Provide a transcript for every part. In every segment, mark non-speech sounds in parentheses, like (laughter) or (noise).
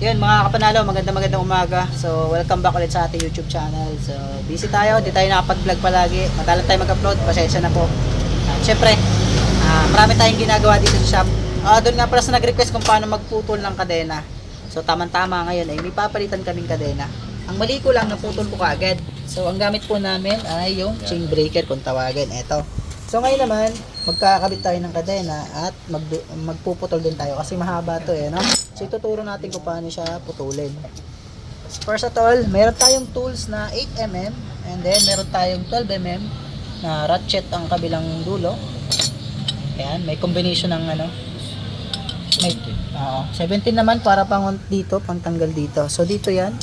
Yun mga kapanalo, magandang magandang umaga. So, welcome back ulit sa ating YouTube channel. So, busy tayo, di tayo nakapag-vlog palagi. Madalang tayo mag-upload, pasensya na po. At syempre, ah, marami tayong ginagawa dito sa shop. Ah, doon nga pala sa nag-request kung paano magputol ng kadena. So, tamang-tama ngayon ay may papalitan kaming kadena. Ang mali ko lang, naputol ko kaagad. So, ang gamit po namin ay yung chain breaker kung tawagin. Ito. So, ngayon naman, magkakabit tayo ng kadena at mag magpuputol din tayo kasi mahaba to eh, no? So, ituturo natin kung paano siya putulin. First of all, meron tayong tools na 8mm and then meron tayong 12mm na ratchet ang kabilang dulo. Ayan, may combination ng ano. May, oo, 17 naman para pang dito, pang tanggal dito. So, dito yan.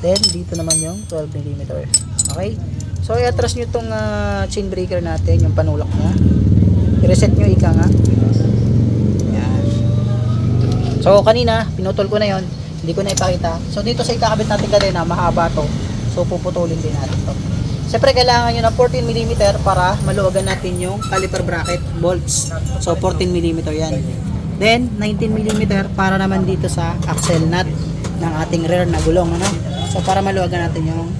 Then, dito naman yung 12mm. Okay? So, i-atras nyo itong ah, chain breaker natin, yung panulak niya. I-reset nyo ika nga. Yan. So, kanina, pinutol ko na yon Hindi ko na ipakita. So, dito sa ikakabit natin kadena, mahaba to. So, puputulin din natin to. Siyempre, kailangan nyo ng 14mm para maluwagan natin yung caliper bracket bolts. So, 14mm yan. Then, 19mm para naman dito sa axle nut ng ating rear na gulong. Ano? So, para maluwagan natin yung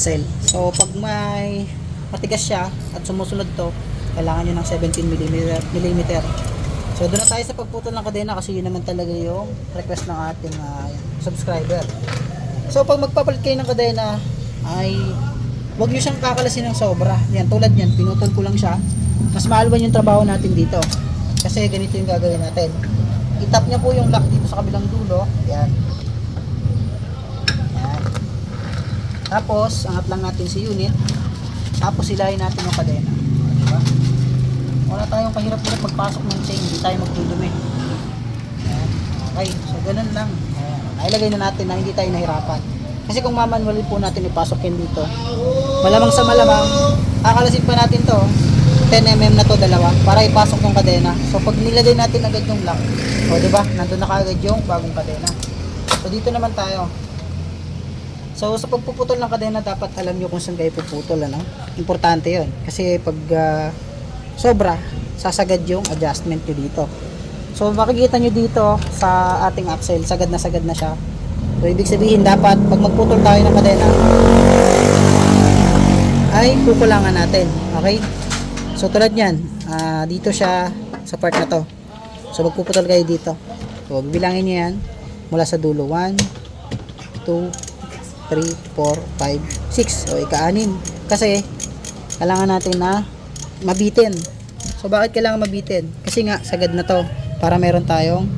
axle. So, pag may matigas siya at sumusunod to, kailangan nyo ng 17mm. millimeter. So, doon na tayo sa pagputol ng kadena kasi yun naman talaga yung request ng ating ah, subscriber. So, pag magpapalit kayo ng kadena, ay huwag nyo siyang kakalasin ng sobra. Yan, tulad yan, pinutol ko lang siya. Mas maalwan yung trabaho natin dito. Kasi ganito yung gagawin natin. Itap niya po yung lock dito sa kabilang dulo. Yan. Tapos, angat lang natin si unit. Tapos, silahin natin yung kadena. Diba? Wala tayong kahirap-hirap magpasok ng chain. Hindi tayo magdudumi. Okay. So, ganun lang. Ayan. Nailagay na natin na hindi tayo nahirapan. Kasi kung mamanualin po natin ipasok yan dito, malamang sa malamang, akalasin pa natin to, 10mm na to dalawa, para ipasok yung kadena. So pag nilagay natin agad yung lock, o di ba, nandun na kaagad yung bagong kadena. So dito naman tayo. So sa pagpuputol ng kadena, dapat alam nyo kung saan kayo puputol, ano? Importante yon Kasi pag ah, sobra, sasagad yung adjustment nyo dito. So makikita nyo dito sa ating axle, sagad na sagad na siya. So ibig sabihin dapat pag magputol tayo ng kadena ay kukulangan natin. Okay? So tulad niyan, ah, dito siya sa part na to. So magpuputol kayo dito. So bibilangin niyo yan mula sa dulo. 1 2 3 4 5 6. So ika-anim. Kasi kailangan natin na mabitin. So bakit kailangan mabitin? Kasi nga sagad na to para meron tayong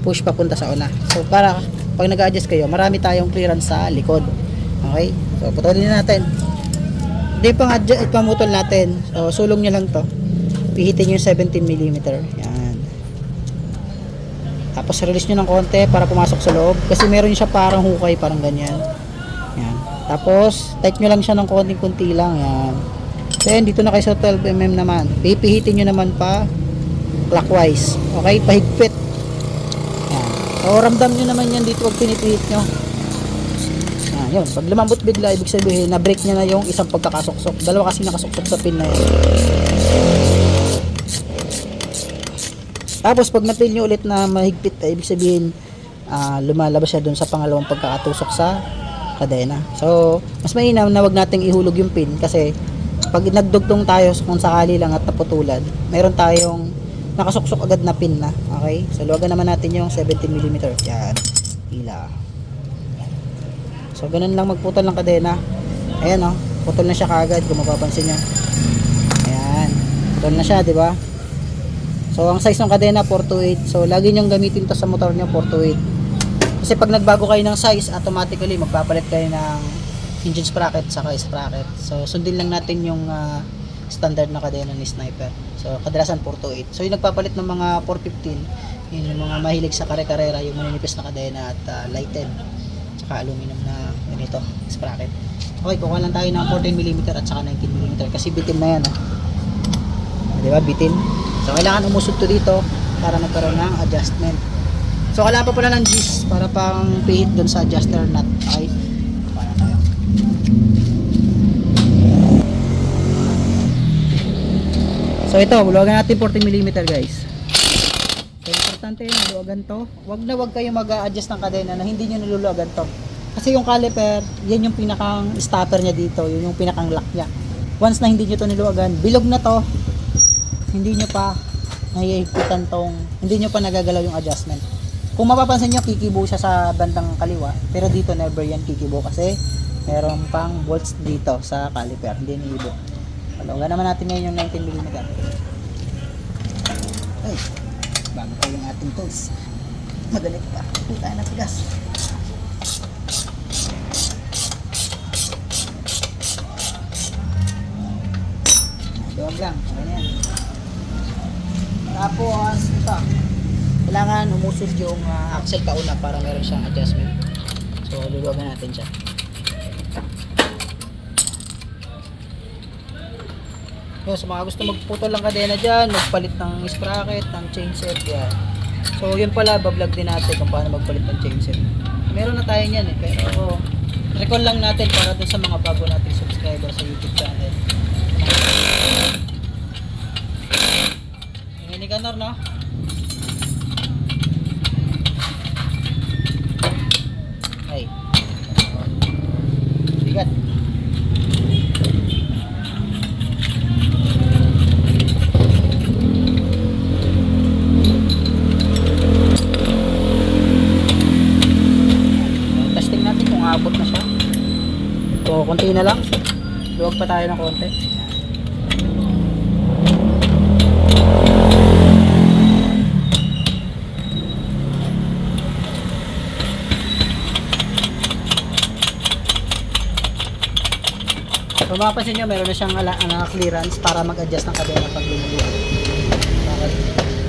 push papunta sa una. So para pag nag-adjust kayo, marami tayong clearance sa likod. Okay? So putulin na natin. Hindi pang adjust, ipamutol natin. So sulong nyo lang to. Pihitin nyo yung 17mm. Yan. Tapos release nyo ng konti para pumasok sa loob. Kasi meron siya parang hukay, parang ganyan. Tapos, tight nyo lang siya ng konting kunti lang. Yan. Then, dito na kayo sa 12mm naman. Pipihitin nyo naman pa clockwise. Okay? Pahigpit. Yan. So, ramdam nyo naman yan dito pag pinipihit nyo. Yan, yun. Pag lumambot bigla, ibig sabihin, na-break niya na yung isang pagkakasuksok. Dalawa kasi nakasuksok sa pin na yun. Tapos, pag na-feel nyo ulit na mahigpit, ay ibig sabihin, ah, lumalabas siya dun sa pangalawang pagkakatusok sa kadena. So, mas mainam na wag nating ihulog yung pin kasi pag nagdugtong tayo kung sakali lang at naputulan, meron tayong nakasuksok agad na pin na. Okay? So, luwagan naman natin yung 17mm. Yan. Hila. So, ganun lang magputol ng kadena. Ayan, oh. Putol na siya kaagad kung mapapansin nyo. Ayan. Putol na siya, di ba? So, ang size ng kadena, 428. So, lagi nyong gamitin to sa motor nyo, 428. Kasi pag nagbago kayo ng size, automatically magpapalit kayo ng engine sprocket saka sprocket. So, sundin lang natin yung ah, standard na kadena ni Sniper. So, kadalasan 428. So, yung nagpapalit ng mga 415, yun yung mga mahilig sa kare-karera, yung maninipis na kadena at ah, lighted. Tsaka aluminum na ganito, sprocket. Okay, kukuha lang tayo ng 14mm at saka 19mm kasi bitin na yan. Oh. Di ba, bitin. So, kailangan umusog to dito para magkaroon ng adjustment. So, kailangan pa pala ng G's para pang pihit dun sa adjuster nut. Okay? So, ito, bulawagan natin 14mm guys. So, importante importante naluluwagan to. Wag na wag kayo mag-a-adjust ng kadena na hindi nyo naluluwagan to. Kasi yung caliper, yan yung pinakang stopper niya dito, yun yung pinakang lock niya. Once na hindi nyo to niluwagan, bilog na to, hindi nyo pa nahihigpitan tong, hindi nyo pa nagagalaw yung adjustment. Kung mapapansin nyo, kikibo siya sa bandang kaliwa, pero dito never yan kikibo kasi meron pang bolts dito sa caliper, hindi niibo. Paluwagan naman natin ngayon yung 19mm. Ay, bago pa yung ating tools. Magalit pa. Puta na tigas. Duwag lang. Okay na yan. Tapos, ito. Kailangan umusod yung ah, axle pauna para meron siyang adjustment. So, luluwagan natin siya. Yun, sa mga gusto magputol ng kadena dyan, magpalit ng sprocket, ng chainset, yan. So, yun pala, bablog din natin kung paano magpalit ng chainset. Meron na tayo niyan eh, pero recall lang natin para dun sa mga bago nating subscriber sa YouTube channel. Yung ni Ganor, no? Ay. Bigat. Testing natin kung abot na siya. So, konti na lang. Luwag pa tayo ng konti. So, mapapansin nyo, meron na siyang ala, ano, clearance para mag-adjust ng kadena pag lumuluwag. Okay.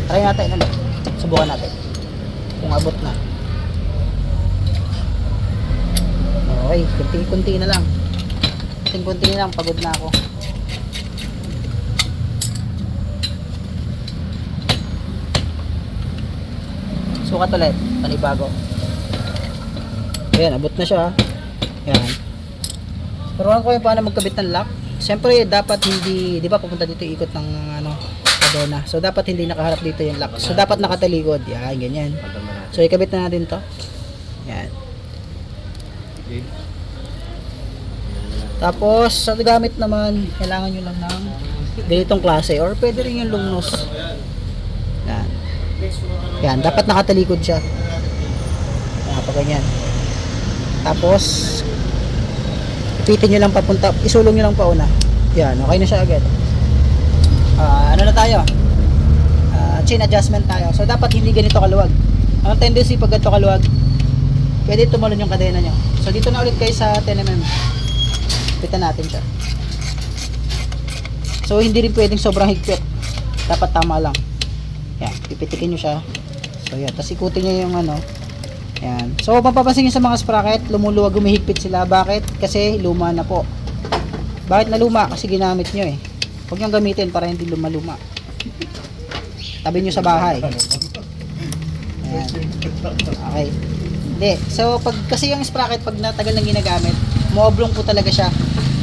Try natin, ano? Subukan natin. Kung abot na. Okay, kunti-kunti na lang. Kunti-kunti na lang, pagod na ako. Sukat ulit, panibago. Ayan, abot na siya. Ayan. Turuan ko yung paano magkabit ng lock. Siyempre, dapat hindi, di ba pupunta dito ikot ng ano, kadena. So, dapat hindi nakaharap dito yung lock. So, dapat nakatalikod. Yan, ganyan. So, ikabit na natin to. Yan. Tapos, sa gamit naman, kailangan nyo lang ng ganitong klase. Or pwede rin yung long nose. Yan. Yan, dapat nakatalikod siya. Yan, pa ganyan. Tapos, ipitin nyo lang papunta, isulong nyo lang pauna. Yan, okay na siya agad. Ah, ano na tayo? Ah, chain adjustment tayo. So, dapat hindi ganito kaluwag. Ang tendency pag ganito kaluwag, pwede tumalon yung kadena nyo. So, dito na ulit kayo sa 10mm. Pitan natin siya. So, hindi rin pwedeng sobrang higpit. Dapat tama lang. Yan, pipitikin nyo siya. So, yan. Tapos ikutin nyo yung ano. Yan. So, mapapansin nyo sa mga sprocket, lumuluwag, humihigpit sila. Bakit? Kasi luma na po. Bakit na luma? Kasi ginamit nyo eh. Huwag nyo gamitin para hindi luma-luma. Tabi nyo sa bahay. Ayan. Okay. Hindi. So, pag, kasi yung sprocket, pag natagal nang ginagamit, mooblong po talaga siya.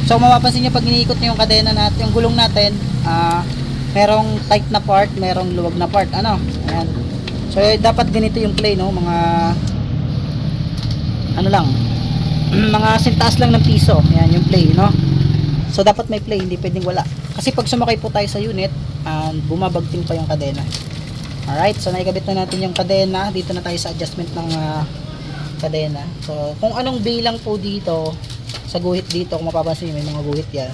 So, mapapansin nyo pag iniikot nyo yung kadena natin, yung gulong natin, ah, merong tight na part, merong luwag na part. Ano? Ayan. So, eh, dapat ganito yung play, no? Mga, ano lang, (clears throat) mga sintaas lang ng piso. Ayan, yung play, no? So, dapat may play, hindi pwedeng wala. Kasi pag sumakay po tayo sa unit, ah, bumabagting pa yung kadena. Alright, so naikabit na natin yung kadena. Dito na tayo sa adjustment ng ah, kadena. So, kung anong bilang po dito, sa guhit dito, kung mapapansin nyo, may mga guhit yan.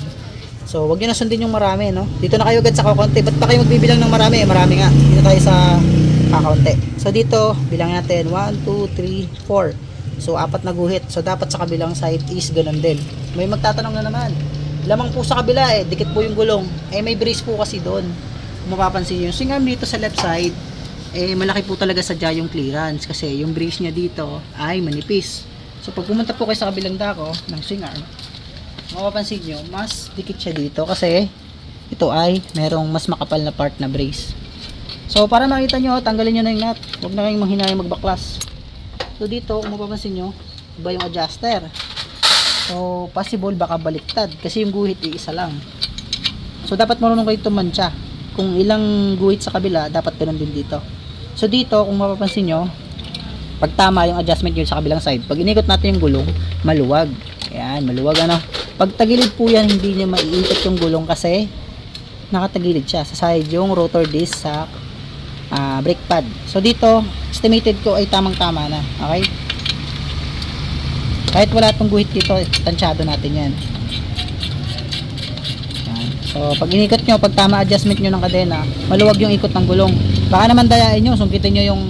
So, wag nyo na sundin yung marami, no? Dito na kayo agad sa kakonti. Ba't pa kayo magbibilang ng marami? Marami nga. Dito tayo sa kakaunti. So, dito, bilang natin. 1, 2, 3, 4. So, apat na guhit. So, dapat sa kabilang side is ganun din. May magtatanong na naman. Lamang po sa kabila eh. Dikit po yung gulong. Eh, may brace po kasi doon. Mapapansin nyo. So, nga dito sa left side, eh, malaki po talaga sadya yung clearance. Kasi yung brace niya dito ay manipis. So, pag pumunta po kayo sa kabilang dako ng swing arm, mapapansin nyo, mas dikit siya dito kasi ito ay merong mas makapal na part na brace. So, para makita nyo, tanggalin nyo na yung nut. Huwag na kayong manghinayang magbaklas. So, dito, kung mapapansin nyo, iba yung adjuster. So, possible baka baliktad kasi yung guhit ay isa lang. So, dapat marunong kayo tumantya. Kung ilang guhit sa kabila, dapat ganun din dito. So dito, kung mapapansin nyo, pag tama yung adjustment yun sa kabilang side, pag inikot natin yung gulong, maluwag. Ayan, maluwag ano. Pag tagilid po yan, hindi niya maiikot yung gulong kasi nakatagilid siya sa side yung rotor disc sa ah, brake pad. So dito, estimated ko ay tamang-tama na. Okay? Kahit wala itong guhit dito, tansyado natin. Yan. So, pag inikot nyo, pag tama adjustment nyo ng kadena, maluwag yung ikot ng gulong. Baka naman dayain nyo, sungkitin nyo yung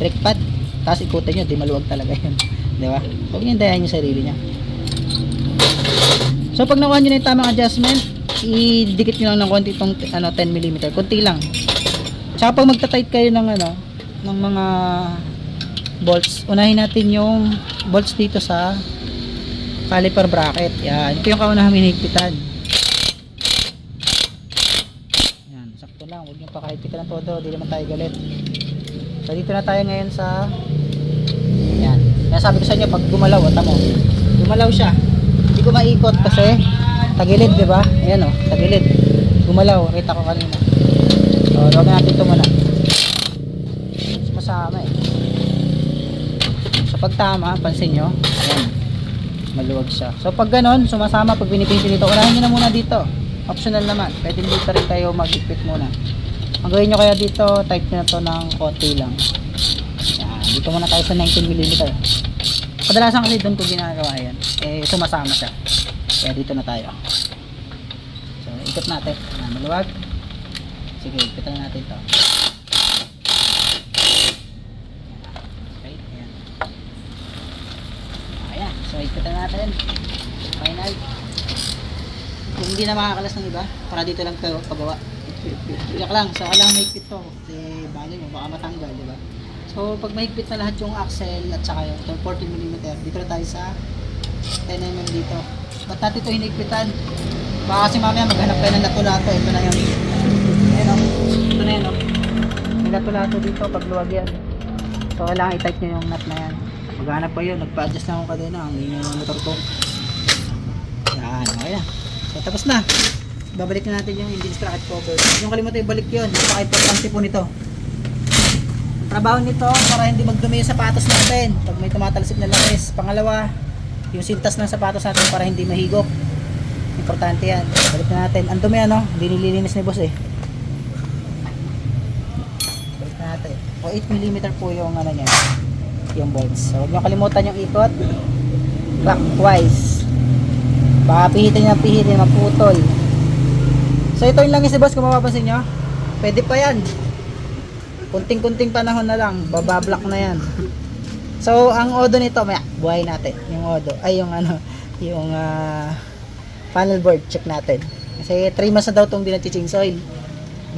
brake pad, tapos ikutin nyo, di maluwag talaga yun. (laughs) Di ba? Huwag nyo dayain yung sarili nyo. So, pag nakuha nyo na yung tamang adjustment, idikit nyo lang ng konti itong ano, 10 mm. Kunti lang. Tsaka pag magta-tight kayo ng ano, ng mga bolts, unahin natin yung bolts dito sa caliper bracket. Yan. Ito yung kaunahang hinigpitan. Yan. Sakto lang. Huwag nyo pa kahit ng todo. Di naman tayo galit. So, dito na tayo ngayon sa yan. Kaya sabi ko sa inyo, pag gumalaw, ata mo. Gumalaw siya. Hindi ko maikot kasi tagilid, di ba? Ayan o, tagilid. Gumalaw. Kita ko kanina. So, huwag natin ito muna. Mas masama eh. So, pag tama, pansin nyo, ayan, maluwag siya. So, pag ganon, sumasama, pag binipinsin dito, unahin nyo na muna dito. Optional naman. Pwede dito rin kayo mag-ipit muna. Ang gawin nyo kaya dito, type nyo na to ng konti lang. Yan. Dito muna tayo sa 19mm. Kadalasan kasi doon ko ginagawa yan. Eh, sumasama siya. Kaya dito na tayo. So, ikot natin. Ah, maluwag. Sige, ikutan na natin to. Okay, ayan. Ayan, so ikutan natin. Final. Kung hindi na makakalas ng iba, para dito lang kayo pagawa. Iyak lang, so kailangan mahigpit to. Kasi bali mo, baka matanggal, di ba? So, pag mahigpit na lahat yung axle at saka yung itong 14mm, dito na tayo sa 10mm dito. Ba't natin ito hinigpitan? Baka kasi mamaya maghanap kayo ng lato-lato. Ito na yun. Ayan o. Ito na yun o. May lato-lato dito pag luwag yan. So, kailangan i-tight nyo yung nut na yan. Maghanap pa yun. Nagpa-adjust na akong kadena. Ang ingay ng motor ko. Yan. Okay na. So, tapos na. Babalik na natin yung engine sprocket cover. Yung kalimutan ibalik yun. Napaka-importante po nito. Ang trabaho nito para hindi magdumi yung sapatos natin pag may tumatalsik na langis. Pangalawa, yung sintas ng sapatos natin para hindi mahigop. Importante yan. Balik na natin. Ang dumi ano, hindi nililinis ni boss eh. Balik na natin. O 8mm po yung ano niya, yung bolts. So huwag niyo kalimutan yung ikot. Clockwise. Baka pihitin niya pihitin, maputol. So ito yung langis ni boss kung mapapansin nyo. Pwede pa yan. Kunting-kunting panahon na lang, babablock na yan. So, ang odo nito, may buhay natin. Yung odo, ay yung ano, yung ah, panel board, check natin. Kasi 3 months na daw itong di change oil.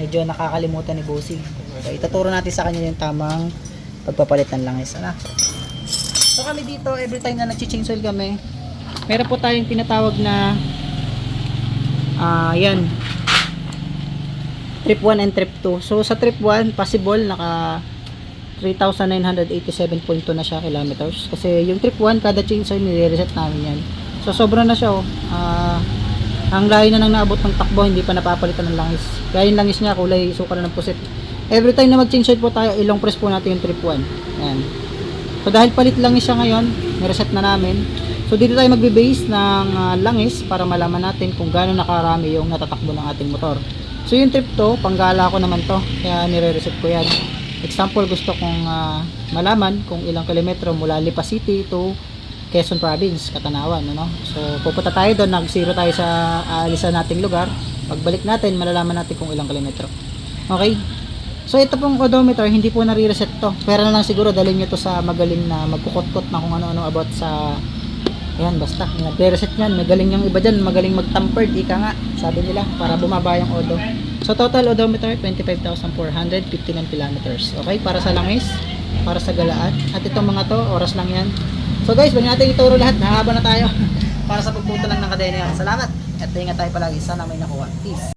Medyo nakakalimutan ni Bossy. So, ituturo natin sa kanya yung tamang pagpapalit ng langis. Ano? So, kami dito, every time na nag-change oil kami, meron po tayong tinatawag na ah, yan, trip 1 and trip 2. So sa trip 1, possible naka 3,987.2 na siya kilometers. Kasi yung trip 1, kada change oil nire-reset namin yan. So sobra na siya oh. Ah, ang layo na nang naabot ng takbo, hindi pa napapalitan ng langis. Kaya yung langis niya, kulay suka na ng pusit. Every time na mag-change oil po tayo, ilong press po natin yung trip 1. Yan. So dahil palit langis siya ngayon, nireset na namin. So dito tayo magbe-base ng ah, langis para malaman natin kung gaano nakarami yung natatakbo ng ating motor. So yung trip to, panggala ko naman to, kaya nire-reset ko yan. Example, gusto kong ah, malaman kung ilang kilometro mula Lipa City to Quezon Province, Katanawan, ano? So pupunta tayo doon, nag-zero tayo sa aalisan nating lugar. Pagbalik natin, malalaman natin kung ilang kilometro. Okay? So ito pong odometer, hindi po nare-reset to. Pero na lang siguro dalhin nyo to sa magaling na magkukot-kot na kung ano-ano about sa Ayan, basta. Nagre-reset yan. Magaling yung iba dyan. Magaling mag-tampered. Ika nga. Sabi nila. Para bumaba yung odo. So, total odometer, 25,459 kilometers. Okay? Para sa langis. Para sa galaan. At itong mga to, oras lang yan. So, guys, wag natin ituro lahat. Nahaba na tayo. (laughs) para sa pagbuto lang ng kadena yan. Salamat. At ingat tayo palagi. Sana may nakuha. Peace.